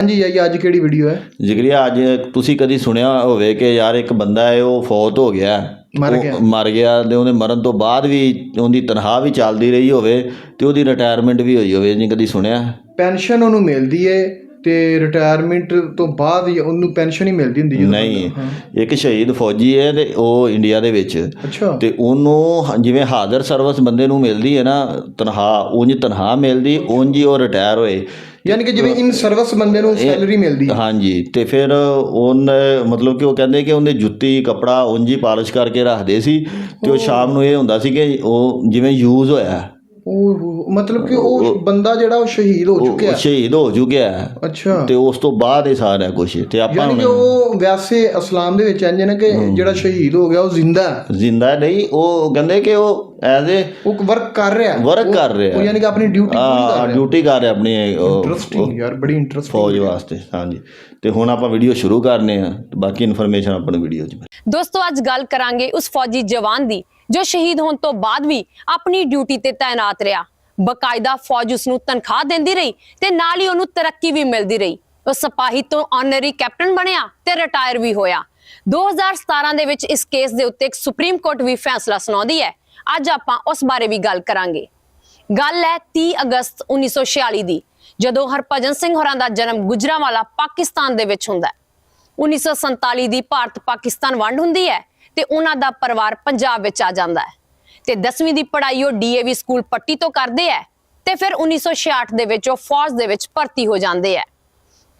ਹਾਂਜੀ ਆਈ ਅੱਜ ਕਿਹੜੀ ਵੀਡੀਓ ਹੈ? ਜਿਗਰੀਆ ਅੱਜ ਤੁਸੀਂ ਕਦੀ ਸੁਣਿਆ ਹੋਵੇ ਕਿ ਯਾਰ ਇੱਕ ਬੰਦਾ ਹੈ ਉਹ ਫੌਤ ਹੋ ਗਿਆ। ਮਰ ਉਹ ਗਿਆ। ਮਰ ਗਿਆ ਤੇ ਉਹਦੇ ਮਰਨ ਤੋਂ ਬਾਅਦ ਵੀ ਉਹਦੀ ਤਨਖਾਹ ਵੀ ਚੱਲਦੀ ਰਹੀ ਹੋਵੇ ਤੇ ਉਹਦੀ ਰਿਟਾਇਰਮੈਂਟ ਵੀ ਹੋਈ ਹੋਵੇ ਨਹੀਂ ਕਦੀ ਸੁਣਿਆ? ਪੈਨਸ਼ਨ ਉਹਨੂੰ ਮਿਲਦੀ ਏ ਤੇ ਰਿਟਾਇਰਮੈਂਟ ਤੋਂ ਬਾਅਦ ਹੀ ਉਹਨੂੰ ਪੈਨਸ਼ਨ ਹੀ ਮਿਲਦੀ ਹੁੰਦੀ ਜਦੋਂ ਨਹੀਂ। ਇੱਕ ਸ਼ਹੀਦ ਫੌਜੀ ਹੈ ਤੇ ਉਹ ਇੰਡੀਆ ਦੇ ਵਿੱਚ। ਤੇ ਉਹਨੂੰ ਜਿਵੇਂ ਹਾਜ਼ਰ ਸਰਵਿਸ ਬੰਦੇ ਨੂੰ ਮਿਲਦੀ ਹੈ ਨਾ ਤਨਖਾਹ ਉਂਝ ਤਨਖਾਹ ਮਿਲਦੀ ਉਂਝ ਹੀ ਉਹ ਰਿਟਾਇਰ ਹੋਏ। ਯਾਨੀ ਕਿ ਜਿਵੇਂ ਇਨ ਸਰਵਿਸ ਬੰਦੇ ਨੂੰ ਸੈਲਰੀ ਮਿਲਦੀ ਹੈ। ਹਾਂਜੀ ਤੇ ਫਿਰ ਉਹਨੇ ਮਤਲਬ ਕਿ ਉਹ ਕਹਿੰਦੇ ਕਿ ਉਹਨੇ ਜੁੱਤੀ ਕਪੜਾ ਉਂਝ ਹੀ ਪਾਲਿਸ਼ ਕਰਕੇ ਰੱਖਦੇ ਸੀ ਤੇ ਉਹ ਸ਼ਾਮ ਨੂੰ ਇਹ ਹੁੰਦਾ ਸੀ ਕਿ ਉਹ ਜਿਵੇਂ ਯੂਜ਼ ਹੋਇਆ। ਉਹ ਉਹ- ਮਤਲਬ ਕਿ ਉਹ ਬੰਦਾ ਜਿਹੜਾ ਉਹ ਸ਼ਹੀਦ ਹੋ ਉਹ ਚੁੱਕਿਆ ਸ਼ਹੀਦ ਹੋ ਚੁੱਕਿਆ ਹੈ। ਅੱਛਾ। ਤੇ ਉਸ ਤੋਂ ਬਾਅਦ ਇਹ ਸਾਰਾ ਕੁਝ ਤੇ ਆਪਾਂ ਯਾਨੀ ਕਿ ਉਹ ਵੈਸੇ ਇਸਲਾਮ ਦੇ ਵਿੱਚ ਇੰਜ ਨਾ ਕਿ ਜਿਹੜਾ ਸ਼ਹੀਦ ਹੋ ਗਿਆ ਉਹ ਜ਼ਿੰਦਾ ਹੈ। ਜ਼ਿੰਦਾ ਨਹੀਂ ਉਹ ਕਹਿੰਦੇ ਕਿ ਉਹ ਐਜ਼ ਏ ਉਹ ਵਰਕ ਕਰ ਰਿਹਾ ਹੈ। ਵਰਕ ਕਰ ਰਿਹਾ ਉਹ ਯਾਨੀ ਕਿ ਆਪਣੀ ਡਿਊਟੀ ਪੂਰੀ ਕਰ ਰਿਹਾ ਡਿਊਟੀ ਕਰ ਰਿਹਾ ਆਪਣੀ ਉਹ ਇੰਟਰਸਟਿੰਗ ਯਾਰ ਬੜੀ ਇੰਟਰਸਟਿੰਗ ਫੌਜ ਵਾਸਤੇ ਹਾਂਜੀ। ਤੇ ਹੁਣ ਆਪਾਂ ਵੀਡੀਓ ਸ਼ੁਰੂ ਕਰਨੇ ਆ ਬਾਕੀ ਇਨਫੋਰਮੇਸ਼ਨ ਆਪਾਂ ਨੂੰ ਵੀਡੀਓ 'ਚ ਦੋਸਤੋ ਅੱਜ ਗੱਲ ਕਰਾਂਗੇ ਉਸ ਫੌਜੀ ਜਵਾਨ ਦੀ। ਜੋ ਸ਼ਹੀਦ ਹੋਣ ਤੋਂ ਬਾਅਦ ਵੀ ਆਪਣੀ ਡਿਊਟੀ ਤੇ ਤਾਇਨਾਤ ਰਿਹਾ। ਬਕਾਇਦਾ ਫੌਜ ਉਸ ਨੂੰ ਤਨਖਾਹ ਦਿੰਦੀ ਰਹੀ ਤੇ ਨਾਲ ਹੀ ਉਹਨੂੰ ਤਰੱਕੀ ਵੀ ਮਿਲਦੀ ਰਹੀ। ਉਹ ਸਿਪਾਹੀ ਤੋਂ ਆਨਰੀ ਕੈਪਟਨ ਬਣਿਆ ਤੇ ਰਿਟਾਇਰ ਵੀ ਹੋਇਆ। 2017 ਦੇ ਵਿੱਚ ਇਸ ਕੇਸ ਦੇ ਉੱਤੇ ਇੱਕ ਸੁਪਰੀਮ ਕੋਰਟ ਵੀ ਫੈਸਲਾ ਸੁਣਾਉਂਦੀ ਹੈ। ਅੱਜ ਆਪਾਂ ਉਸ ਬਾਰੇ ਵੀ ਗੱਲ ਕਰਾਂਗੇ। ਗੱਲ ਹੈ 30 ਅਗਸਤ 1946 ਦੀ, ਜਦੋਂ ਹਰਭਜਨ ਸਿੰਘ ਹੋਰਾਂ ਦਾ ਜਨਮ ਗੁਜਰਾਂਵਾਲਾ, ਪਾਕਿਸਤਾਨ ਦੇ ਵਿੱਚ ਹੁੰਦਾ ਹੈ। 1947 ਦੀ ਭਾਰਤ ਪਾਕਿਸਤਾਨ ਵੰਡ ਹੁੰਦੀ ਹੈ। ਤੇ ਉਹਨਾਂ ਦਾ ਪਰਿਵਾਰ ਪੰਜਾਬ ਵਿੱਚ ਆ ਜਾਂਦਾ ਹੈ। ਤੇ 10ਵੀਂ ਦੀ ਪੜ੍ਹਾਈ ਉਹ ਡੀਏਵੀ ਸਕੂਲ ਪੱਟੀ ਤੋਂ ਕਰਦੇ ਹੈ ਤੇ ਫਿਰ 1966 ਦੇ ਵਿੱਚ ਉਹ ਫੌਜ ਦੇ ਵਿੱਚ ਭਰਤੀ ਹੋ ਜਾਂਦੇ ਹੈ।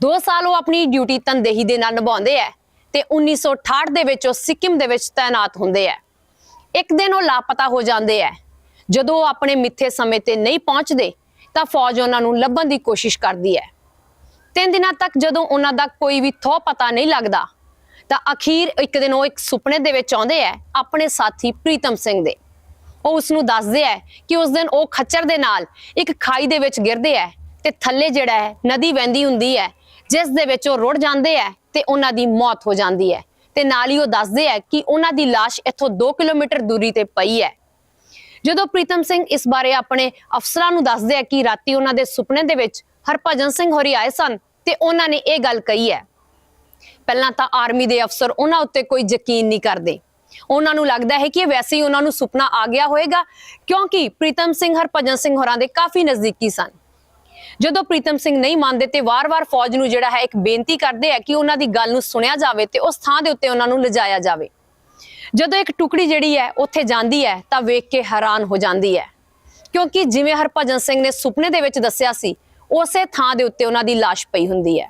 2 ਸਾਲ ਉਹ ਆਪਣੀ ਡਿਊਟੀ ਤਨਦੇਹੀ ਦੇ ਨਾਲ ਨਿਭਾਉਂਦੇ ਹੈ ਤੇ 1968 ਦੇ ਵਿੱਚ ਉਹ ਸਿੱਕਮ ਦੇ ਵਿੱਚ ਤਾਇਨਾਤ ਹੁੰਦੇ ਹੈ। ਇੱਕ ਦਿਨ ਉਹ ਲਾਪਤਾ ਹੋ ਜਾਂਦੇ ਹੈ। ਜਦੋਂ ਉਹ ਆਪਣੇ ਮਿੱਥੇ ਸਮੇਂ ਤੇ ਨਹੀਂ ਪਹੁੰਚਦੇ ਤਾਂ ਫੌਜ ਉਹਨਾਂ ਨੂੰ ਲੱਭਣ ਦੀ ਕੋਸ਼ਿਸ਼ ਕਰਦੀ ਹੈ। ਤਿੰਨ ਦਿਨਾਂ ਤੱਕ ਜਦੋਂ ਉਹਨਾਂ ਦਾ ਕੋਈ ਵੀ ਥੋ ਪਤਾ ਨਹੀਂ ਲੱਗਦਾ ਤਾਂ ਅਖੀਰ ਇੱਕ ਦਿਨ ਉਹ ਇੱਕ ਸੁਪਨੇ ਦੇ ਵਿੱਚ ਆਉਂਦੇ ਹੈ ਆਪਣੇ ਸਾਥੀ ਪ੍ਰੀਤਮ ਸਿੰਘ ਦੇ। ਉਹ ਉਸ ਨੂੰ ਦੱਸਦੇ ਹੈ ਕਿ ਉਸ ਦਿਨ ਉਹ ਖੱਚਰ ਦੇ ਨਾਲ ਇੱਕ ਖਾਈ ਦੇ ਵਿੱਚ ਗਿਰਦੇ ਹੈ ਤੇ ਥੱਲੇ ਜਿਹੜਾ ਹੈ ਨਦੀ ਵਹਿੰਦੀ ਹੁੰਦੀ ਹੈ, ਜਿਸ ਦੇ ਵਿੱਚ ਉਹ ਰੁੜ ਜਾਂਦੇ ਹੈ ਤੇ ਉਹਨਾਂ ਦੀ ਮੌਤ ਹੋ ਜਾਂਦੀ ਹੈ। ਤੇ ਨਾਲ ਹੀ ਉਹ ਦੱਸਦੇ ਹੈ ਕਿ ਉਹਨਾਂ ਦੀ ਲਾਸ਼ ਇੱਥੋਂ 2 ਕਿਲੋਮੀਟਰ ਦੂਰੀ ਤੇ ਪਈ ਹੈ। ਜਦੋਂ ਪ੍ਰੀਤਮ ਸਿੰਘ ਇਸ ਬਾਰੇ ਆਪਣੇ ਅਫਸਰਾਂ ਨੂੰ ਦੱਸਦੇ ਆ ਕਿ ਰਾਤੀ ਉਹਨਾਂ ਦੇ ਸੁਪਨੇ ਦੇ ਵਿੱਚ ਹਰਭਜਨ ਸਿੰਘ ਹੋਰੀ ਆਏ ਸਨ ਤੇ ਉਹਨਾਂ ਨੇ ਇਹ ਗੱਲ ਕਹੀ ਹੈ ਪਹਿਲਾਂ ਤਾਂ ਆਰਮੀ ਦੇ ਅਫਸਰ ਉਹਨਾਂ ਉੱਤੇ ਕੋਈ ਯਕੀਨ ਨਹੀਂ ਕਰਦੇ। ਉਹਨਾਂ ਨੂੰ ਲੱਗਦਾ ਹੈ ਕਿ ਇਹ ਵੈਸੇ ਹੀ ਉਹਨਾਂ ਨੂੰ ਸੁਪਨਾ ਆ ਗਿਆ ਹੋਵੇਗਾ ਕਿਉਂਕਿ ਪ੍ਰੀਤਮ ਸਿੰਘ, ਹਰਭਜਨ ਸਿੰਘ ਹੋਰਾਂ ਦੇ ਕਾਫੀ ਨਜ਼ਦੀਕੀ ਸਨ। ਜਦੋਂ ਪ੍ਰੀਤਮ ਸਿੰਘ ਨਹੀਂ ਮੰਨਦੇ ਤੇ ਵਾਰ-ਵਾਰ ਫੌਜ ਨੂੰ ਜਿਹੜਾ ਹੈ ਇੱਕ ਬੇਨਤੀ ਕਰਦੇ ਆ ਕਿ ਉਹਨਾਂ ਦੀ ਗੱਲ ਨੂੰ ਸੁਣਿਆ ਜਾਵੇ ਤੇ ਉਸ ਥਾਂ ਦੇ ਉੱਤੇ ਉਹਨਾਂ ਨੂੰ ਲਿਜਾਇਆ ਜਾਵੇ। ਜਦੋਂ ਇੱਕ ਟੁਕੜੀ ਜਿਹੜੀ ਹੈ ਉੱਥੇ ਜਾਂਦੀ ਹੈ ਤਾਂ ਵੇਖ ਕੇ ਹੈਰਾਨ ਹੋ ਜਾਂਦੀ ਹੈ। ਕਿਉਂਕਿ ਜਿਵੇਂ ਹਰਭਜਨ ਸਿੰਘ ਨੇ ਸੁਪਨੇ ਦੇ ਵਿੱਚ ਦੱਸਿਆ ਸੀ, ਉਸੇ ਥਾਂ ਦੇ ਉੱਤੇ ਉਹਨਾਂ ਦੀ ਲਾਸ਼ ਪਈ ਹੁੰਦੀ ਹੈ।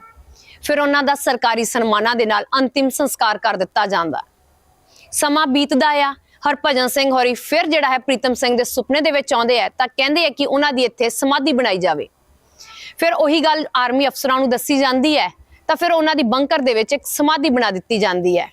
ਫਿਰ ਉਹਨਾਂ ਦਾ ਸਰਕਾਰੀ ਸਨਮਾਨਾਂ ਦੇ ਨਾਲ ਅੰਤਿਮ ਸੰਸਕਾਰ ਕਰ ਦਿੱਤਾ ਜਾਂਦਾ ਸਮਾਂ ਬੀਤਦਾ ਆ, ਹਰਭਜਨ ਸਿੰਘ ਹੋਰੀ ਫਿਰ ਜਿਹੜਾ ਹੈ ਪ੍ਰੀਤਮ ਸਿੰਘ ਦੇ ਸੁਪਨੇ ਦੇ ਵਿੱਚ ਆਉਂਦੇ ਆ, ਤਾਂ ਕਹਿੰਦੇ ਆ ਕਿ ਉਹਨਾਂ ਦੀ ਇੱਥੇ ਸਮਾਧੀ ਬਣਾਈ ਜਾਵੇ। ਫਿਰ ਉਹੀ ਗੱਲ ਆਰਮੀ ਅਫਸਰਾਂ ਨੂੰ ਦੱਸੀ ਜਾਂਦੀ ਹੈ, ਤਾਂ ਫਿਰ ਉਹਨਾਂ ਦੀ ਬੰਕਰ ਦੇ ਵਿੱਚ ਇੱਕ ਸਮਾਧੀ ਬਣਾ ਦਿੱਤੀ ਜਾਂਦੀ ਹੈ।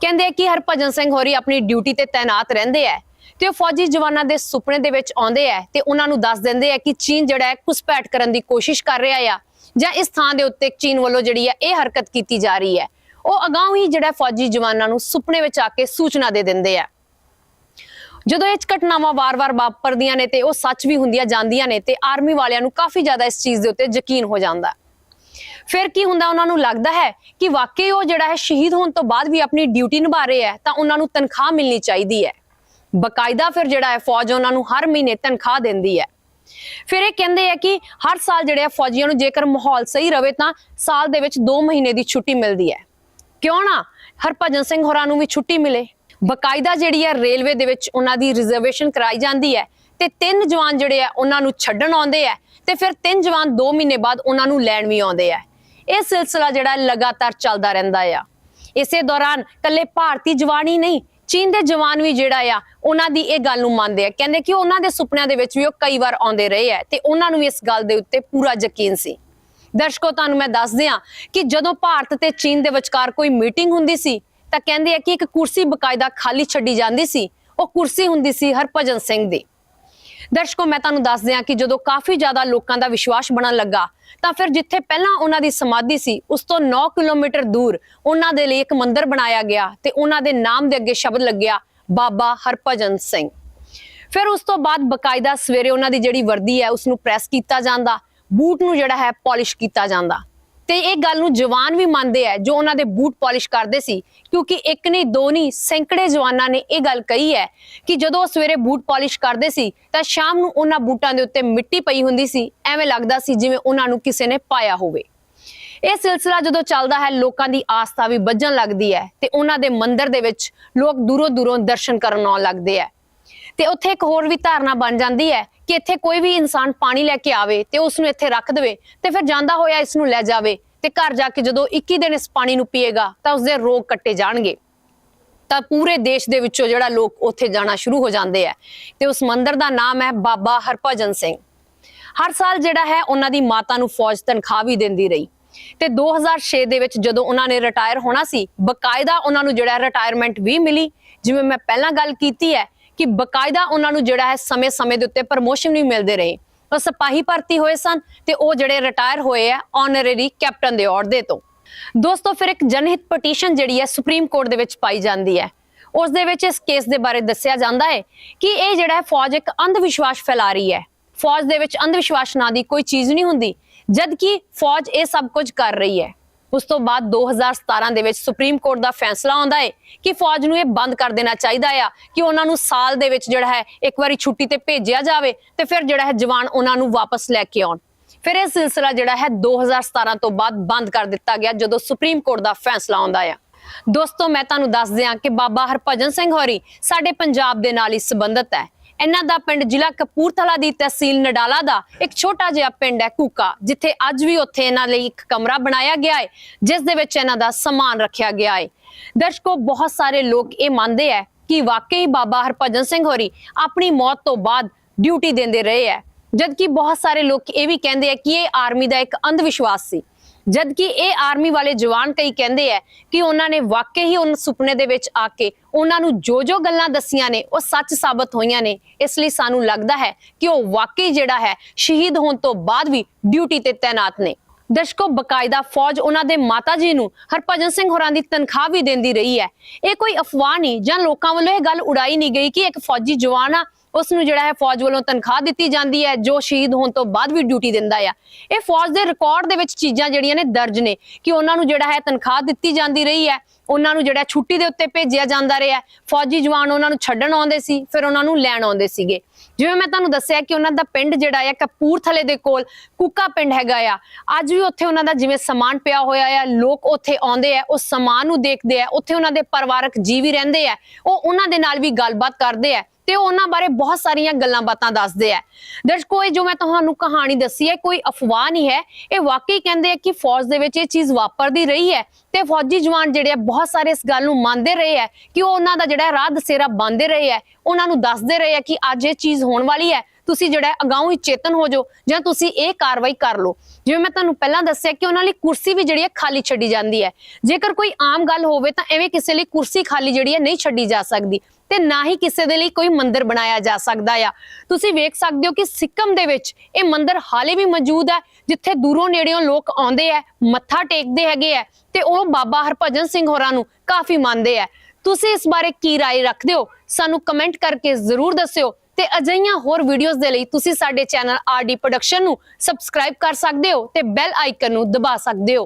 ਕਹਿੰਦੇ ਆ ਕਿ ਹਰਭਜਨ ਸਿੰਘ ਹੋਰੀ ਆਪਣੀ ਡਿਊਟੀ ਤੇ ਤਾਇਨਾਤ ਰਹਿੰਦੇ ਆ ਤੇ ਉਹ ਫੌਜੀ ਜਵਾਨਾਂ ਦੇ ਸੁਪਨੇ ਦੇ ਵਿੱਚ ਆਉਂਦੇ ਆ ਤੇ ਉਹਨਾਂ ਨੂੰ ਦੱਸ ਦਿੰਦੇ ਆ ਕਿ ਚੀਨ ਜਿਹੜਾ ਹੈ ਘੁਸਪੈਠ ਕਰਨ ਦੀ ਕੋਸ਼ਿਸ਼ ਕਰ ਰਿਹਾ ਆ ਜਾਂ ਇਸ ਥਾਂ ਦੇ ਉੱਤੇ ਚੀਨ ਵੱਲੋਂ ਜਿਹੜੀ ਹੈ ਇਹ ਹਰਕਤ ਕੀਤੀ ਜਾ ਰਹੀ ਹੈ, ਉਹ ਅਗਾਊਂ ਹੀ ਜਿਹੜਾ ਫੌਜੀ ਜਵਾਨਾਂ ਨੂੰ ਸੁਪਨੇ ਵਿੱਚ ਆ ਕੇ ਸੂਚਨਾ ਦੇ ਦਿੰਦੇ ਆ। ਜਦੋਂ ਇਹ ਘਟਨਾਵਾਂ ਵਾਰ-ਵਾਰ ਵਾਪਰਦੀਆਂ ਨੇ ਤੇ ਉਹ ਸੱਚ ਵੀ ਹੁੰਦੀਆਂ ਜਾਂਦੀਆਂ ਨੇ ਤੇ ਆਰਮੀ ਵਾਲਿਆਂ ਨੂੰ ਕਾਫੀ ਜ਼ਿਆਦਾ ਇਸ ਚੀਜ਼ ਦੇ ਉੱਤੇ ਯਕੀਨ ਹੋ ਜਾਂਦਾ। ਫਿਰ ਕੀ ਹੁੰਦਾ ਉਹਨਾਂ ਨੂੰ ਲੱਗਦਾ ਹੈ ਕਿ ਵਾਕਈ ਉਹ ਜਿਹੜਾ ਹੈ ਸ਼ਹੀਦ ਹੋਣ ਤੋਂ ਬਾਅਦ ਵੀ ਆਪਣੀ ਡਿਊਟੀ ਨਿਭਾ ਰਹੇ ਹੈ, ਤਾਂ ਉਹਨਾਂ ਨੂੰ ਤਨਖਾਹ ਮਿਲਣੀ ਚਾਹੀਦੀ ਹੈ। ਬਕਾਇਦਾ ਫਿਰ ਜਿਹੜਾ ਹੈ ਫੌਜ ਉਹਨਾਂ ਨੂੰ ਹਰ ਮਹੀਨੇ ਤਨਖਾਹ ਦਿੰਦੀ ਹੈ। ਫਿਰ ਇਹ ਕਹਿੰਦੇ ਆ ਕਿ ਹਰ ਸਾਲ ਜਿਹੜੇ ਆ ਫੌਜੀਆਂ ਨੂੰ ਜੇਕਰ ਮਾਹੌਲ ਸਹੀ ਰਵੇ ਤਾਂ ਸਾਲ ਦੇ ਵਿੱਚ 2 ਮਹੀਨੇ ਦੀ ਛੁੱਟੀ ਮਿਲਦੀ ਹੈ। ਕਿਉਂ ਨਾ ਹਰਭਜਨ ਸਿੰਘ ਹੋਰਾਂ ਨੂੰ ਵੀ ਛੁੱਟੀ ਮਿਲੇ। ਬਕਾਇਦਾ ਜਿਹੜੀ ਹੈ ਰੇਲਵੇ ਦੇ ਵਿੱਚ ਉਹਨਾਂ ਦੀ ਰਿਜ਼ਰਵੇਸ਼ਨ ਕਰਾਈ ਜਾਂਦੀ ਹੈ ਤੇ ਤਿੰਨ ਜਵਾਨ ਜਿਹੜੇ ਆ ਉਹਨਾਂ ਨੂੰ ਛੱਡਣ ਆਉਂਦੇ ਆ ਤੇ ਫਿਰ ਤਿੰਨ ਜਵਾਨ 2 ਮਹੀਨੇ ਬਾਅਦ ਉਹਨਾਂ ਨੂੰ ਲੈਣ ਵੀ ਆਉਂਦੇ ਆ। ਇਹ ਸਿਲਸਿਲਾ ਜਿਹੜਾ ਲਗਾਤਾਰ ਚੱਲਦਾ ਰਹਿੰਦਾ ਆ। ਇਸੇ ਦੌਰਾਨ ਕੱਲੇ ਭਾਰਤੀ ਜਵਾਨ ਹੀ ਨਹੀਂ ਚੀਨ ਦੇ ਜਵਾਨ ਵੀ ਜਿਹੜਾ ਆ, ਉਹਨਾਂ ਦੀ ਇਹ ਗੱਲ ਨੂੰ ਮੰਨਦੇ ਆ। ਕਹਿੰਦੇ ਕਿ ਉਹਨਾਂ ਦੇ ਸੁਪਨਿਆਂ ਦੇ ਵਿੱਚ ਵੀ ਉਹ ਕਈ ਵਾਰ ਆਉਂਦੇ ਰਹੇ ਆ ਤੇ ਉਹਨਾਂ ਨੂੰ ਵੀ ਇਸ ਗੱਲ ਦੇ ਉੱਤੇ ਪੂਰਾ ਯਕੀਨ ਸੀ। ਦਰਸ਼ਕੋ, ਤੁਹਾਨੂੰ ਮੈਂ ਦੱਸ ਦਿਆਂ ਕਿ ਜਦੋਂ ਭਾਰਤ ਤੇ ਚੀਨ ਦੇ ਵਿਚਕਾਰ ਕੋਈ ਮੀਟਿੰਗ ਹੁੰਦੀ ਸੀ, ਤਾਂ ਕਹਿੰਦੇ ਆ ਕਿ ਇੱਕ ਕੁਰਸੀ ਬਕਾਇਦਾ ਖਾਲੀ ਛੱਡੀ ਜਾਂਦੀ ਸੀ। ਉਹ ਕੁਰਸੀ ਹੁੰਦੀ ਸੀ ਹਰਭਜਨ ਸਿੰਘ ਦੀ। ਦਰਸ਼ਕੋ, ਮੈਂ ਤੁਹਾਨੂੰ ਦੱਸ ਦਿਆਂ ਕਿ ਜਦੋਂ ਕਾਫੀ ਜ਼ਿਆਦਾ ਲੋਕਾਂ ਦਾ ਵਿਸ਼ਵਾਸ ਬਣਨ ਲੱਗਾ, ਤਾਂ ਫਿਰ ਜਿੱਥੇ ਪਹਿਲਾਂ ਉਹਨਾਂ ਦੀ ਸਮਾਧੀ ਸੀ, ਉਸ ਤੋਂ 9 ਕਿਲੋਮੀਟਰ ਦੂਰ ਉਹਨਾਂ ਦੇ ਲਈ ਇੱਕ ਮੰਦਿਰ ਬਣਾਇਆ ਗਿਆ ਤੇ ਉਹਨਾਂ ਦੇ ਨਾਮ ਦੇ ਅੱਗੇ ਸ਼ਬਦ ਲੱਗਿਆ, ਬਾਬਾ ਹਰਭਜਨ ਸਿੰਘ। ਫਿਰ ਉਸ ਤੋਂ ਬਾਅਦ ਬਕਾਇਦਾ ਸਵੇਰੇ ਉਹਨਾਂ ਦੀ ਜਿਹੜੀ ਵਰਦੀ ਹੈ ਉਸ ਨੂੰ ਪ੍ਰੈਸ ਕੀਤਾ ਜਾਂਦਾ, ਬੂਟ ਨੂੰ ਜਿਹੜਾ ਹੈ ਪਾਲਿਸ਼ ਕੀਤਾ ਜਾਂਦਾ। ਤੇ ਇਹ ਗੱਲ ਨੂੰ ਜਵਾਨ ਵੀ ਮੰਨਦੇ ਆ ਜੋ ਉਹਨਾਂ ਦੇ ਬੂਟ ਪਾਲਿਸ਼ ਕਰਦੇ ਸੀ, ਕਿਉਂਕਿ ਇੱਕ ਨਹੀਂ, ਦੋ ਨਹੀਂ, ਸੈਂਕੜੇ ਜਵਾਨਾਂ ਨੇ ਇਹ ਗੱਲ ਕਹੀ ਹੈ ਕਿ ਜਦੋਂ ਉਹ ਸਵੇਰੇ ਬੂਟ ਪਾਲਿਸ਼ ਕਰਦੇ ਸੀ, ਤਾਂ ਸ਼ਾਮ ਨੂੰ ਉਹਨਾਂ ਬੂਟਾਂ ਦੇ ਉੱਤੇ ਮਿੱਟੀ ਪਈ ਹੁੰਦੀ ਸੀ, ਐਵੇਂ ਲੱਗਦਾ ਸੀ ਜਿਵੇਂ ਉਹਨਾਂ ਨੂੰ ਕਿਸੇ ਨੇ ਪਾਇਆ ਹੋਵੇ। ਇਹ ਸਿਲਸਿਲਾ ਜਦੋਂ ਚੱਲਦਾ ਹੈ, ਲੋਕਾਂ ਦੀ ਆਸਥਾ ਵੀ ਵੱਜਣ ਲੱਗਦੀ ਹੈ ਤੇ ਉਹਨਾਂ ਦੇ ਮੰਦਿਰ ਦੇ ਵਿੱਚ ਲੋਕ ਦੂਰੋਂ ਦੂਰੋਂ ਦਰਸ਼ਨ ਕਰਨ ਆਉਣ ਲੱਗਦੇ ਹੈ। ਤੇ ਉੱਥੇ ਇੱਕ ਹੋਰ ਵੀ ਧਾਰਨਾ ਬਣ ਜਾਂਦੀ ਹੈ ਕਿ ਇੱਥੇ ਕੋਈ ਵੀ ਇਨਸਾਨ ਪਾਣੀ ਲੈ ਕੇ ਆਵੇ ਤੇ ਉਸ ਨੂੰ ਇੱਥੇ ਰੱਖ ਦੇਵੇ ਤੇ ਫਿਰ ਜਾਂਦਾ ਹੋਇਆ ਇਸ ਨੂੰ ਲੈ ਜਾਵੇ ਤੇ ਘਰ ਜਾ ਕੇ ਜਦੋਂ 21 ਦਿਨ ਇਸ ਪਾਣੀ ਨੂੰ ਪੀਏਗਾ ਤਾਂ ਉਸਦੇ ਰੋਗ ਕੱਟੇ ਜਾਣਗੇ। ਤਾਂ ਪੂਰੇ ਦੇਸ਼ ਦੇ ਵਿੱਚੋਂ ਜਿਹੜਾ ਲੋਕ ਉੱਥੇ ਜਾਣਾ ਸ਼ੁਰੂ ਹੋ ਜਾਂਦੇ ਆ। ਤੇ ਉਸ ਮੰਦਿਰ ਦਾ ਨਾਮ ਹੈ ਬਾਬਾ ਹਰਭਜਨ ਸਿੰਘ। ਹਰ ਸਾਲ ਜਿਹੜਾ ਹੈ ਉਹਨਾਂ ਦੀ ਮਾਤਾ ਨੂੰ ਫੌਜ ਤਨਖਾਹ ਵੀ ਦਿੰਦੀ ਰਹੀ। ਤੇ 2006 ਦੇ ਵਿੱਚ ਜਦੋਂ ਉਹਨਾਂ ਨੇ ਰਿਟਾਇਰ ਹੋਣਾ ਸੀ, ਬਕਾਇਦਾ ਉਹਨਾਂ ਨੂੰ ਜਿਹੜਾ ਰਿਟਾਇਰਮੈਂਟ ਵੀ ਮਿਲੀ। ਜਿਵੇਂ ਮੈਂ ਪਹਿਲਾਂ ਗੱਲ ਕੀਤੀ ਹੈ ਕਿ ਬਕਾਇਦਾ ਉਹਨਾਂ ਨੂੰ ਜਿਹੜਾ ਹੈ ਸਮੇਂ-ਸਮੇਂ ਦੇ ਉੱਤੇ ਪ੍ਰਮੋਸ਼ਨ ਵੀ ਮਿਲਦੇ ਰਹੇ। ਉਹ ਸਿਪਾਹੀ ਭਰਤੀ ਹੋਏ ਸਨ ਤੇ ਉਹ ਜਿਹੜੇ ਰਿਟਾਇਰ ਹੋਏ ਆ ਆਨਰੇਰੀ ਕੈਪਟਨ ਦੇ ਅਹੁਦੇ ਤੋਂ। ਦੋਸਤੋ, ਫਿਰ ਇੱਕ ਜਨਹਿਤ ਪਟੀਸ਼ਨ ਜਿਹੜੀ ਹੈ ਸੁਪਰੀਮ ਕੋਰਟ ਦੇ ਵਿੱਚ ਪਾਈ ਜਾਂਦੀ ਹੈ। ਉਸ ਦੇ ਵਿੱਚ ਇਸ ਕੇਸ ਦੇ ਬਾਰੇ ਦੱਸਿਆ ਜਾਂਦਾ ਹੈ ਕਿ ਇਹ ਜਿਹੜਾ ਹੈ ਫੌਜ ਇੱਕ ਅੰਧ ਵਿਸ਼ਵਾਸ ਫੈਲਾ ਰਹੀ ਹੈ। ਫੌਜ ਦੇ ਵਿੱਚ ਅੰਧ ਵਿਸ਼ਵਾਸ ਨਾਂ ਦੀ ਕੋਈ ਚੀਜ਼ ਨਹੀਂ ਹੁੰਦੀ ਜਦ ਕਿ ਫੌਜ ਇਹ ਸਭ ਕੁਝ ਕਰ ਰਹੀ ਹੈ। ਉਸ ਤੋਂ ਬਾਅਦ 2017 ਦੇ ਵਿੱਚ ਸੁਪਰੀਮ ਕੋਰਟ ਦਾ ਫੈਸਲਾ ਆਉਂਦਾ ਹੈ ਕਿ ਫੌਜ ਨੂੰ ਇਹ ਬੰਦ ਕਰ ਦੇਣਾ ਚਾਹੀਦਾ ਆ ਕਿ ਉਹਨਾਂ ਨੂੰ ਸਾਲ ਦੇ ਵਿੱਚ ਜਿਹੜਾ ਹੈ ਇੱਕ ਵਾਰੀ ਛੁੱਟੀ ਤੇ ਭੇਜਿਆ ਜਾਵੇ ਤੇ ਫਿਰ ਜਿਹੜਾ ਹੈ ਜਵਾਨ ਉਹਨਾਂ ਨੂੰ ਵਾਪਸ ਲੈ ਕੇ ਆਉਣ। ਫਿਰ ਇਹ ਸਿਲਸਿਲਾ ਜਿਹੜਾ ਹੈ 2017 ਤੋਂ ਬਾਅਦ ਬੰਦ ਕਰ ਦਿੱਤਾ ਗਿਆ ਜਦੋਂ ਸੁਪਰੀਮ ਕੋਰਟ ਦਾ ਫੈਸਲਾ ਆਉਂਦਾ ਆ। ਦੋਸਤੋ, ਮੈਂ ਤੁਹਾਨੂੰ ਦੱਸ ਦਿਆਂ ਕਿ ਬਾਬਾ ਹਰਭਜਨ ਸਿੰਘ ਹੋਰੀ ਸਾਡੇ ਪੰਜਾਬ ਦੇ ਨਾਲ ਹੀ ਸੰਬੰਧਿਤ ਹੈ। ਇਹਨਾਂ ਦਾ ਪਿੰਡ ਜ਼ਿਲ੍ਹਾ ਕਪੂਰਥਲਾ ਦੀ ਤਹਿਸੀਲ ਨਡਾਲਾ ਦਾ ਇੱਕ ਛੋਟਾ ਜਿਹਾ ਪਿੰਡ ਹੈ ਕੂਕਾ, ਜਿੱਥੇ ਅੱਜ ਵੀ ਉੱਥੇ ਇਹਨਾਂ ਲਈ ਇੱਕ ਕਮਰਾ ਬਣਾਇਆ ਗਿਆ ਹੈ, ਜਿਸ ਦੇ ਵਿੱਚ ਇਹਨਾਂ ਦਾ ਸਮਾਨ ਰੱਖਿਆ ਗਿਆ ਹੈ। ਦਰਸ਼ਕੋ, ਬਹੁਤ ਸਾਰੇ ਲੋਕ ਇਹ ਮੰਨਦੇ ਹੈ ਕਿ ਵਾਕਈ ਬਾਬਾ ਹਰਭਜਨ ਸਿੰਘ ਹੋਰੀ ਆਪਣੀ ਮੌਤ ਤੋਂ ਬਾਅਦ ਡਿਊਟੀ ਦਿੰਦੇ ਰਹੇ ਹੈ, ਜਦਕਿ ਬਹੁਤ ਸਾਰੇ ਲੋਕ ਇਹ ਵੀ ਕਹਿੰਦੇ ਆ ਕਿ ਇਹ ਆਰਮੀ ਦਾ ਇੱਕ ਅੰਧ ਵਿਸ਼ਵਾਸ ਸੀ। ਜਦਕਿ ਇਹ ਆਰਮੀ ਵਾਲੇ ਜਵਾਨ ਕਈ ਕਹਿੰਦੇ ਆ ਕਿ ਉਹਨਾਂ ਨੇ ਵਾਕਈ ਹੀ ਉਹਨਾਂ ਸੁਪਨੇ ਦੇ ਵਿੱਚ ਆ ਕੇ ਉਹਨਾਂ ਨੂੰ ਜੋ ਜੋ ਗੱਲਾਂ ਦੱਸੀਆਂ ਨੇ, ਉਹ ਸੱਚ ਸਾਬਤ ਹੋਈਆਂ ਨੇ। ਇਸ ਲਈ ਸਾਨੂੰ ਲੱਗਦਾ ਹੈ ਕਿ ਉਹ ਵਾਕਈ ਜਿਹੜਾ ਹੈ, ਸ਼ਹੀਦ ਹੋਣ ਤੋਂ ਬਾਅਦ ਵੀ ਡਿਊਟੀ ਤੇ ਤਾਇਨਾਤ ਨੇ। ਦਰਸ਼ਕੋ, ਬਕਾਇਦਾ ਫੌਜ ਉਹਨਾਂ ਦੇ ਮਾਤਾ ਜੀ ਨੂੰ ਹਰਭਜਨ ਸਿੰਘ ਹੋਰਾਂ ਦੀ ਤਨਖਾਹ ਵੀ ਦਿੰਦੀ ਰਹੀ ਹੈ। ਇਹ ਕੋਈ ਅਫਵਾਹ ਨਹੀਂ ਜਾਂ ਲੋਕਾਂ ਵੱਲੋਂ ਇਹ ਗੱਲ ਉਡਾਈ ਨਹੀਂ ਗਈ ਕਿ ਇੱਕ ਫੌਜੀ ਜਵਾਨ ਆ ਉਸ ਨੂੰ ਜਿਹੜਾ ਹੈ ਫੌਜ ਵੱਲੋਂ ਤਨਖਾਹ ਦਿੱਤੀ ਜਾਂਦੀ ਹੈ, ਜੋ ਸ਼ਹੀਦ ਹੋਣ ਤੋਂ ਬਾਅਦ ਵੀ ਡਿਊਟੀ ਦਿੰਦਾ ਆ। ਇਹ ਫੌਜ ਦੇ ਰਿਕਾਰਡ ਦੇ ਵਿੱਚ ਚੀਜ਼ਾਂ ਜਿਹੜੀਆਂ ਨੇ ਦਰਜ ਨੇ ਕਿ ਉਹਨਾਂ ਨੂੰ ਜਿਹੜਾ ਹੈ ਤਨਖਾਹ ਦਿੱਤੀ ਜਾਂਦੀ ਰਹੀ ਹੈ, ਉਹਨਾਂ ਨੂੰ ਜਿਹੜਾ ਛੁੱਟੀ ਦੇ ਉੱਤੇ ਭੇਜਿਆ ਜਾਂਦਾ ਰਿਹਾ। ਫੌਜੀ ਜਵਾਨ ਉਹਨਾਂ ਨੂੰ ਛੱਡਣ ਆਉਂਦੇ ਸੀ, ਫਿਰ ਉਹਨਾਂ ਨੂੰ ਲੈਣ ਆਉਂਦੇ ਸੀਗੇ। ਜਿਵੇਂ ਮੈਂ ਤੁਹਾਨੂੰ ਦੱਸਿਆ ਕਿ ਉਹਨਾਂ ਦਾ ਪਿੰਡ ਜਿਹੜਾ ਹੈ ਕਪੂਰਥਲੇ ਦੇ ਕੋਲ ਕੁੱਕਾ ਪਿੰਡ ਹੈਗਾ ਆ। ਅੱਜ ਵੀ ਉੱਥੇ ਉਹਨਾਂ ਦਾ ਜਿਵੇਂ ਸਮਾਨ ਪਿਆ ਹੋਇਆ ਆ, ਲੋਕ ਉੱਥੇ ਆਉਂਦੇ ਆ ਉਸ ਸਮਾਨ ਨੂੰ ਦੇਖਦੇ ਆ, ਉੱਥੇ ਉਹਨਾਂ ਦੇ ਪਰਿਵਾਰਕ ਜੀਵ ਵੀ ਰਹਿੰਦੇ ਆ, ਉਹ ਉਹਨਾਂ ਦੇ ਨਾਲ ਵੀ ਗੱਲਬਾਤ ਕਰਦੇ ਆ। ਤੇ ਉਹਨਾਂ ਬਾਰੇ ਬਹੁਤ ਸਾਰੀਆਂ ਗੱਲਾਂ ਬਾਤਾਂ ਦੱਸਦੇ ਆ। ਦਰਸ਼ਕੋ, ਇਹ ਜੋ ਮੈਂ ਤੁਹਾਨੂੰ ਕਹਾਣੀ ਦੱਸੀ ਹੈ, ਕੋਈ ਅਫਵਾਹ ਨਹੀਂ ਹੈ। ਇਹ ਵਾਕਈ ਕਹਿੰਦੇ ਆ ਕਿ ਫੌਜ ਦੇ ਵਿੱਚ ਇਹ ਚੀਜ਼ ਵਾਪਰਦੀ ਰਹੀ ਹੈ ਤੇ ਫੌਜੀ ਜਵਾਨ ਜਿਹੜੇ ਆ, ਬਹੁਤ ਸਾਰੇ ਇਸ ਗੱਲ ਨੂੰ ਮੰਨਦੇ ਰਹੇ ਆ ਕਿ ਉਹ ਉਹਨਾਂ ਦਾ ਜਿਹੜਾ ਰਾਹ ਦਸੇਰਾ ਬੰਦੇ ਰਹੇ ਆ ਉਹਨਾਂ ਨੂੰ ਦੱਸਦੇ ਰਹੇ ਆ ਕਿ ਅੱਜ ਇਹ ਚੀਜ਼ ਹੋਣ ਵਾਲੀ ਹੈ। ਤੁਸੀਂ ਜਿਹੜਾ ਅਗਾਉਂ ਹੀ ਚੇਤਨ ਹੋ ਜਾਓ ਜਾਂ ਤੁਸੀਂ ਇਹ ਕਾਰਵਾਈ ਕਰ ਲਓ। ਜਿਵੇਂ ਮੈਂ ਤੁਹਾਨੂੰ ਪਹਿਲਾਂ ਦੱਸਿਆ ਕਿ ਉਹਨਾਂ ਲਈ ਕੁਰਸੀ ਵੀ ਜਿਹੜੀ ਹੈ ਖਾਲੀ ਛੱਡੀ ਜਾਂਦੀ ਹੈ। ਜੇਕਰ ਕੋਈ ਆਮ ਗੱਲ ਹੋਵੇ ਤਾਂ ਐਵੇਂ ਕਿਸੇ ਲਈ ਕੁਰਸੀ ਖਾਲੀ ਜਿਹੜੀ ਹੈ ਨਹੀਂ ਛੱਡੀ ਜਾ ਸਕਦੀ। ਤੇ ਨਾ ਹੀ ਕਿਸੇ ਦੇ ਲਈ ਕੋਈ ਮੰਦਿਰ ਬਣਾਇਆ ਜਾ ਸਕਦਾ ਆ ਤੁਸੀਂ ਵੇਖ ਸਕਦੇ ਹੋ ਕਿ ਸਿੱਕਮ ਦੇ ਵਿੱਚ ਇਹ ਮੰਦਿਰ ਹਾਲੇ ਵੀ ਮੌਜੂਦ ਹੈ ਜਿੱਥੇ ਦੂਰੋਂ ਨੇੜਿਓਂ ਲੋਕ ਆਉਂਦੇ ਆ ਮੱਥਾ ਟੇਕਦੇ ਹੈਗੇ ਆ ਤੇ ਉਹ ਬਾਬਾ ਹਰਭਜਨ ਸਿੰਘ ਹੋਰਾਂ ਨੂੰ ਕਾਫੀ ਮੰਨਦੇ ਆ ਤੁਸੀਂ ਇਸ ਬਾਰੇ ਕੀ رائے ਰੱਖਦੇ ਹੋ ਸਾਨੂੰ ਕਮੈਂਟ ਕਰਕੇ ਜ਼ਰੂਰ ਦੱਸਿਓ ਤੇ ਅਜਿਹੀਆਂ ਹੋਰ ਵੀਡੀਓਜ਼ ਦੇ ਲਈ ਤੁਸੀਂ ਸਾਡੇ ਚੈਨਲ ਆਰਡੀ ਪ੍ਰੋਡਕਸ਼ਨ ਨੂੰ ਸਬਸਕ੍ਰਾਈਬ ਕਰ ਸਕਦੇ ਹੋ ਤੇ ਬੈਲ ਆਈਕਨ ਨੂੰ ਦਬਾ ਸਕਦੇ ਹੋ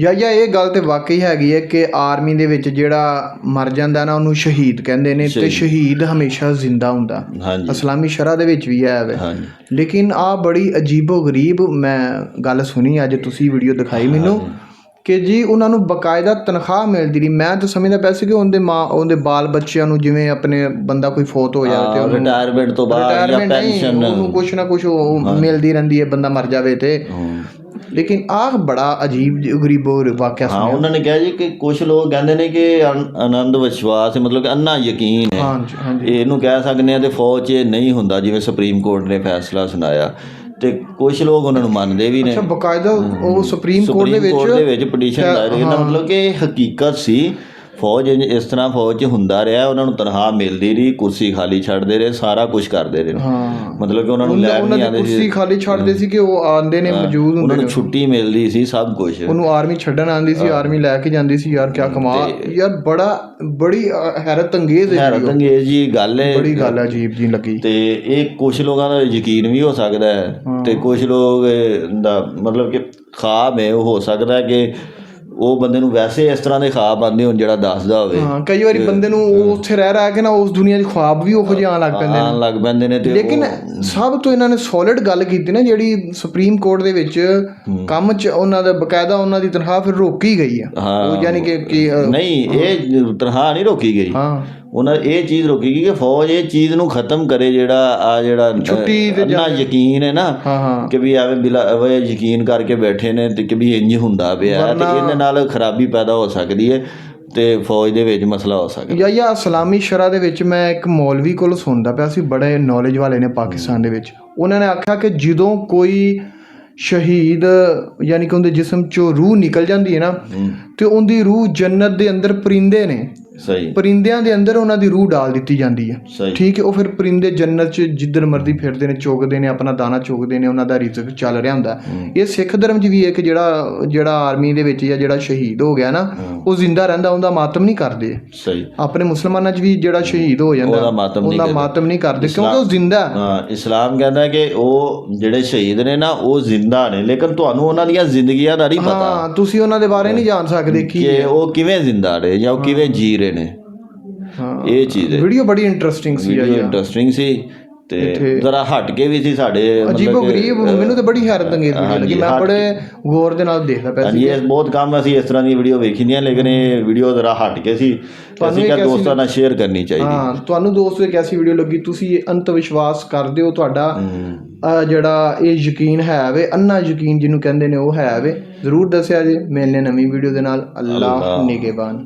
ਯਾ ਯਾ ਇਹ ਗੱਲ ਤੇ ਵਾਕਈ ਹੈਗੀ ਹੈ ਕਿ ਆਰਮੀ ਦੇ ਵਿੱਚ ਜਿਹੜਾ ਮਰ ਜਾਂਦਾ ਨਾ ਉਹਨੂੰ ਸ਼ਹੀਦ ਕਹਿੰਦੇ ਨੇ ਤੇ ਸ਼ਹੀਦ। ਹਮੇਸ਼ਾ ਜ਼ਿੰਦਾ ਹੁੰਦਾ। ਇਸਲਾਮੀ ਸ਼ਰਅ ਦੇ ਵਿੱਚ ਵੀ ਹੈ। ਵੇ ਹਾਂਜੀ। ਲੇਕਿਨ ਆ ਬੜੀ ਅਜੀਬੋ ਗਰੀਬ ਮੈਂ ਗੱਲ ਸੁਣੀ ਅੱਜ ਤੁਸੀਂ ਵੀਡੀਓ ਦਿਖਾਈ ਮੈਨੂੰ ਕਿ ਜੀ ਉਹਨਾਂ ਨੂੰ ਬਕਾਇਦਾ ਤਨਖਾਹ ਮਿਲਦੀ ਰਹੀ। ਮੈਂ ਤਾਂ ਸਮਝਦਾ ਪਿਆ ਸੀ ਕਿ ਉਹਦੇ ਮਾਂ ਉਹਦੇ ਬਾਲ ਬੱਚਿਆਂ ਨੂੰ ਜਿਵੇਂ ਆਪਣੇ ਬੰਦਾ ਕੋਈ ਫੋਤ ਹੋ ਜਾਵੇ ਤੇ ਉਹਨੂੰ ਰਿਟਾਇਰਮੈਂਟ ਤੋਂ ਬਾਅਦ ਜਾਂ ਪੈਨਸ਼ਨ ਉਹਨੂੰ ਕੁਛ ਨਾ ਕੁਛ ਉਹ ਮਿਲਦੀ ਰਹਿੰਦੀ ਹੈ ਬੰਦਾ ਮਰ ਜਾਵੇ ਤੇ। ਲੇਕਿਨ ਆਹ ਬੜਾ ਅਜੀਬ ਗਰੀਬੋ ਵਾਕਿਆ ਹਾਂ ਸੁਣਿਆ। ਉਹਨਾਂ ਨੇ ਕਿਹਾ ਜੀ ਕਿ ਕੁਝ ਲੋਕ ਕਹਿੰਦੇ ਨੇ ਕਿ ਆਨੰਦ ਵਿਸ਼ਵਾਸ ਹੈ ਮਤਲਬ ਕਿ ਅੰਨਾ ਯਕੀਨ ਹੈ। ਹਾਂਜੀ ਹਾਂਜੀ। ਇਹਨੂੰ ਕਹਿ ਸਕਦੇ ਆ ਤੇ ਫੌਜ 'ਚ ਨਹੀਂ ਹੁੰਦਾ ਜਿਵੇਂ ਸੁਪਰੀਮ ਕੋਰਟ ਨੇ ਫੈਸਲਾ ਸੁਣਾਇਆ। ਤੇ ਕੁਝ ਲੋਕ ਉਹਨਾਂ ਨੂੰ ਮੰਨਦੇ ਵੀ ਨੇ। ਅੱਛਾ ਬਕਾਇਦਾ ਉਹ ਸੁਪਰੀਮ ਕੋਰਟ ਦੇ ਸੁਪਰੀਮ ਕੋਰਟ ਦੇ ਵਿੱਚ ਪਟੀਸ਼ਨ ਦਾਇਰ ਇਹਨਾਂ ਮਤਲਬ ਕਿ ਹਕੀਕਤ ਸੀ ਫੌਜ ਇਸ ਤਰ੍ਹਾਂ ਫੌਜ 'ਚ ਹੁੰਦਾ ਰਿਹਾ ਉਹਨਾਂ ਨੂੰ ਤਨਖਾਹ ਮਿਲਦੀ ਰਹੀ ਕੁਰਸੀ ਖਾਲੀ ਛੱਡਦੇ ਰਹੇ ਸਾਰਾ ਕੁਝ ਕਰਦੇ ਰਹੇ। ਹਾਂ। ਮਤਲਬ ਕਿ ਉਹਨਾਂ ਨੂੰ ਉਹਨਾਂ ਉਹਨਾਂ ਨਹੀਂ ਆਉਂਦੇ ਸੀ। ਕੁਰਸੀ ਖਾਲੀ ਛੱਡਦੇ ਸੀ ਕਿ ਉਹ ਆਂਦੇ ਨੇ ਮੌਜੂਦ ਉਹਨਾਂ ਹੁੰਦੇ ਨੂੰ। ਨੇ ਛੁੱਟੀ ਮਿਲਦੀ ਸੀ ਸਭ ਕੁਝ ਉਹਨੂੰ ਆਰਮੀ ਛੱਡਣ ਆਂਦੀ ਸੀ ਆਰਮੀ ਲੈ ਕੇ ਜਾਂਦੀ ਸੀ ਯਾਰ ਕਿਆ ਕਮਾਲ ਯਾਰ ਬੜਾ ਬੜੀ ਹੈਰਤ ਅੰਗੇਜ਼ ਹੈ ਹੈਰਤ ਅੰਗੇਜ਼ ਜੀ ਗੱਲ ਹੈ। ਬੜੀ ਗੱਲ ਅਜੀਬ ਜੀ ਲੱਗੀ। ਤੇ ਇਹ ਕੁਝ ਲੋਕਾਂ ਦਾ ਯਕੀਨ ਵੀ ਹੋ ਸਕਦਾ ਹੈ। ਤੇ ਕੁਝ ਲੋਕ ਦਾ ਮਤਲਬ ਕਿ ਖਾਬ ਹੈ ਉਹ ਹੋ ਸਕਦਾ ਹੈ ਕਿ ਉਹ ਬੰਦੇ ਨੂੰ ਵੈਸੇ ਇਸ ਤਰ੍ਹਾਂ ਦੇ ਖਾਬ ਆਉਂਦੇ ਹੋਣ ਜਿਹੜਾ ਦੱਸਦਾ ਹੋਵੇ। ਹਾਂ ਕਈ ਵਾਰੀ ਬੰਦੇ ਨੂੰ ਉਹ ਉੱਥੇ ਰਹਿ ਰਹਿ ਕੇ ਨਾ ਉਸ ਦੁਨੀਆ 'ਚ ਖੁਆਬ ਵੀ ਉਹੋ ਜਿਹੇ ਆਉਣ ਲੱਗ ਪੈਂਦੇ ਆਉਣ ਲੱਗ ਪੈਂਦੇ ਨੇ ਤੇ ਲੇਕਿਨ ਸਭ ਤੋਂ ਇਹਨਾਂ ਨੇ ਸੋਲਿਡ ਗੱਲ ਕੀਤੀ ਨਾ ਜਿਹੜੀ ਸੁਪਰੀਮ ਕੋਰਟ ਦੇ ਵਿੱਚ ਕੰਮ 'ਚ ਉਹਨਾਂ ਦਾ ਬਕਾਇਦਾ ਉਹਨਾਂ ਦੀ ਤਨਖਾਹ ਫਿਰ ਰੋਕੀ ਗਈ ਆ। ਉਹ ਯਾਨੀ ਕਿ ਨਹੀਂ ਇਹ ਤਨਖਾਹ ਨਹੀਂ ਰੋਕੀ ਗਈ। ਹਾਂ। ਉਹਨਾਂ ਇਹ ਚੀਜ਼ ਰੋਕੀ ਗਈ ਕਿ ਫੌਜ ਇਹ ਚੀਜ਼ ਨੂੰ ਖਤਮ ਕਰੇ ਜਿਹੜਾ ਆ ਜਿਹੜਾ ਛੁੱਟੀ ਤੇ ਨਾ। ਯਕੀਨ ਹੈ ਨਾ ਕਿ ਵੀ ਐਵੇਂ ਬਿਲਾ ਯਕੀਨ ਕਰਕੇ ਬੈਠੇ ਨੇ ਤੇ ਕਿ ਵੀ ਇੰਜ ਹੁੰਦਾ ਪਿਆ ਤੇ ਇਹਦੇ ਨਾਲ ਖਰਾਬੀ ਪੈਦਾ ਹੋ ਸਕਦੀ ਹੈ ਤੇ ਫੌਜ ਦੇ ਵਿੱਚ ਮਸਲਾ ਹੋ ਸਕਦਾ। ਯਾ ਯਾ ਇਸਲਾਮੀ ਸ਼ਰਾ ਦੇ ਵਿੱਚ ਮੈਂ ਇੱਕ ਮੌਲਵੀ ਕੋਲ ਸੁਣਦਾ ਪਿਆ ਸੀ ਬੜੇ ਨੌਲੇਜ ਵਾਲੇ ਨੇ ਪਾਕਿਸਤਾਨ ਦੇ ਵਿੱਚ। ਉਹਨਾਂ ਨੇ ਆਖਿਆ ਕਿ ਜਦੋਂ ਕੋਈ ਸ਼ਹੀਦ ਯਾਨੀ ਕਿ ਉਹਦੇ ਜਿਸਮ ਚੋਂ ਰੂਹ ਨਿਕਲ ਜਾਂਦੀ ਹੈ ਨਾ ਤੇ ਉਹਦੀ ਰੂਹ ਜੰਨਤ ਦੇ ਅੰਦਰ ਪਰਿੰਦੇ ਨੇ। ਸਹੀ। ਪਰਿੰਦਿਆਂ ਦੇ ਅੰਦਰ ਉਹਨਾਂ ਦੀ ਰੂਹ ਡਾਲ ਦਿੱਤੀ ਜਾਂਦੀ ਹੈ। ਠੀਕ ਹੈ ਉਹ ਫਿਰ ਪਰਿੰਦੇ ਜੰਨਤ 'ਚ ਜਿੱਧਰ ਮਰਦੀ ਫਿਰਦੇ ਨੇ ਚੁਗਦੇ ਨੇ ਆਪਣਾ ਦਾਣਾ ਚੁਗਦੇ ਨੇ ਉਹਨਾਂ ਦਾ ਰਿਜ਼ਕ ਚੱਲ ਰਿਹਾ ਹੁੰਦਾ। ਇਹ ਸਿੱਖ ਧਰਮ 'ਚ ਵੀ ਇੱਕ ਜਿਹੜਾ ਜਿਹੜਾ ਆਰਮੀ ਦੇ ਵਿੱਚ ਜਾਂ ਜਿਹੜਾ ਸ਼ਹੀਦ ਹੋ ਗਿਆ ਨਾ ਉਹ ਜ਼ਿੰਦਾ ਰਹਿੰਦਾ ਉਹਦਾ ਮਾਤਮ ਨਹੀਂ ਕਰਦੇ। ਸਹੀ। ਆਪਣੇ ਮੁਸਲਮਾਨਾਂ 'ਚ ਵੀ ਜਿਹੜਾ ਸ਼ਹੀਦ ਹੋ ਜਾਂਦਾ ਉਹਦਾ ਮਾਤਮ ਨਹੀਂ ਉਹਦਾ ਕਰਦੇ। ਮਾਤਮ ਨਹੀਂ ਕਰਦੇ ਕਿਉਂਕਿ ਉਹ ਜ਼ਿੰਦਾ। ਹਾਂ। ਇਸਲਾਮ ਕਹਿੰਦਾ ਕਿ ਉਹ ਜਿਹੜੇ ਸ਼ਹੀਦ ਨੇ ਨਾ ਉਹ ਜ਼ਿੰਦਾ ਨੇ ਲੇਕਿਨ ਤੁਹਾਨੂੰ ਉਹਨਾਂ ਦੀਆਂ ਜ਼ਿੰਦਗੀਆਂ ਦਾ ਨਹੀਂ ਪਤਾ। ਹਾਂ ਤੁਸੀਂ ਉਹਨਾਂ ਦੇ ਬਾਰੇ ਨਹੀਂ ਜਾਣ ਸਕਦੇ। ਕੀ ਕਿ ਉਹ ਕਿਵੇਂ ਜ਼ਿੰਦਾ ਰਹੇ ਜਾਂ ਉਹ ਕਿਵੇਂ ਜੀ ਰਹੇ ਨੇ? ਹਾਂ। ਇਹ ਚੀਜ਼ ਹੈ। ਵੀਡੀਓ ਬੜੀ ਇੰਟਰਸਟਿੰਗ ਸੀ ਵੀਡੀਓ ਇੰਟਰਸਟਿੰਗ ਸੀ। ਤੇ ਜ਼ਰਾ ਹਟ ਕੇ ਵੀ ਸੀ ਸਾਡੇ ਅਜੀਬੋ ਗਰੀਬ ਮੈਨੂੰ ਤਾਂ ਬੜੀ ਹੈਰਤ ਅੰਗੇਜ਼ ਵੀਡੀਓ ਲੱਗੀ। ਮੈਂ ਬੜੇ ਗੌਰ ਦੇ ਨਾਲ ਦੇਖਦਾ ਪਿਆ ਸੀ ਇਹ ਬਹੁਤ ਕੰਮ ਅਸੀਂ ਇਸ ਤਰ੍ਹਾਂ ਦੀ ਵੀਡੀਓ ਵੇਖੀ ਦੀਆਂ ਲੇਕਿਨ ਇਹ ਵੀਡੀਓ ਜ਼ਰਾ ਹਟ ਕੇ ਸੀ। ਅਸੀਂ ਕਿਹਾ ਦੋਸਤਾਂ ਨਾਲ ਸ਼ੇਅਰ ਕਰਨੀ ਚਾਹੀਦੀ। ਹਾਂ ਤੁਹਾਨੂੰ ਦੋਸਤੋ ਇੱਕ ਐਸੀ ਵੀਡੀਓ ਲੱਗੀ ਤੁਸੀਂ ਇਹ ਅੰਤ ਵਿਸ਼ਵਾਸ ਕਰਦੇ ਹੋ ਤੁਹਾਡਾ ਅਹ, ਜਿਹੜਾ ਇਹ ਯਕੀਨ ਹੈ ਵੇ ਅੰਨਾ ਯਕੀਨ ਜਿਹਨੂੰ ਕਹਿੰਦੇ ਨੇ ਉਹ ਹੈ ਵੇ। ਜ਼ਰੂਰ ਦੱਸਿਆ ਜੇ ਮਿਲਨੇ ਨਵੀਂ ਵੀਡੀਓ ਦੇ ਨਾਲ। ਅੱਲਾਹ। ਨਿਗੇਬਾਨ।